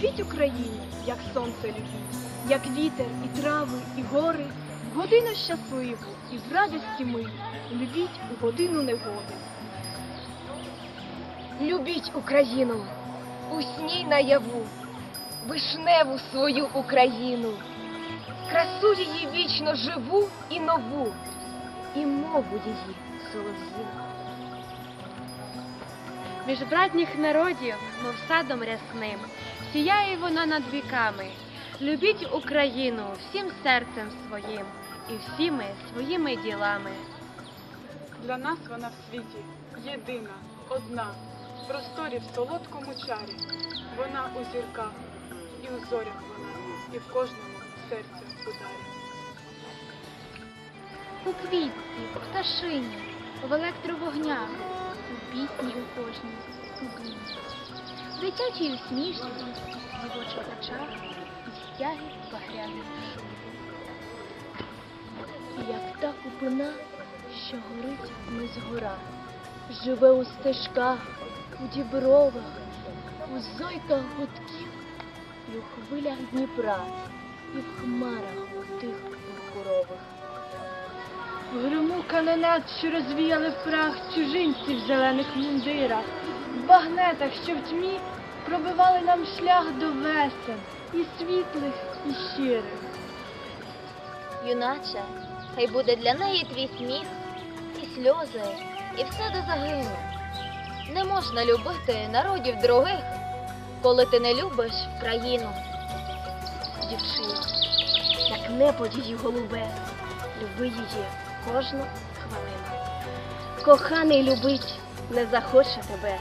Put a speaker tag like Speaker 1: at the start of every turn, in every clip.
Speaker 1: Квіть Україну, як сонце любіть, як вітер, і трави, і гори,
Speaker 2: в годину щасливу і з радості ми любіть у годину негоди.
Speaker 1: Любіть Україну, у сні наяву, вишневу свою Україну, красу її вічно живу і нову, і мову її солов'їну.
Speaker 3: Між братніх народів, мов садом рясним, сіяє вона над віками. Любіть Україну всім серцем своїм і всіми своїми ділами.
Speaker 4: Для нас вона в світі єдина, одна, в просторі в солодкому чарі. Вона у зірках, і у зорях вона, і в кожному серцю ударі.
Speaker 5: У квітці, в пташині, в електровогнях, у пісні у кожній, в дитячій усмішці, дівочих очах і стяги багряних
Speaker 1: Як та купина, що горить не згора, живе у стежках, у дібровах, у зойках гудків, і у хвилях Дніпра, і в хмарах у тих пурпурових.
Speaker 2: В гриму канонат, що розвіяли в прах чужинці в зелених мундирах, в багнетах, що в тьмі пробивали нам шлях до весен, і світлих, і щирих.
Speaker 6: Юначе, хай буде для неї твій сміх, і сльози, і все до загину. Не можна любити народів других, коли ти не любиш країну.
Speaker 1: Дівчина, як небо її голубе, люби її кожну хвилину. Коханий любить не захоче тебе,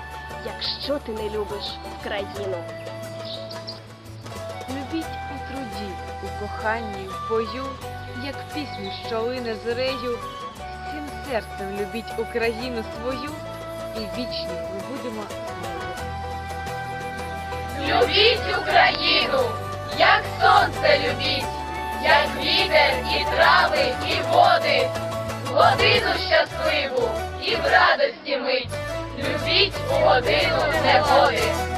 Speaker 1: якщо ти не любиш країну.
Speaker 7: Любіть у труді, у коханні, в бою, як пісню, що лине зорею. Всім серцем любіть Україну свою, і вічні ми будемо з нею.
Speaker 8: Любіть Україну, як сонце любіть, як вітер і трави, і води, годину щасливу і в радості мить. Любіть у годину негоди.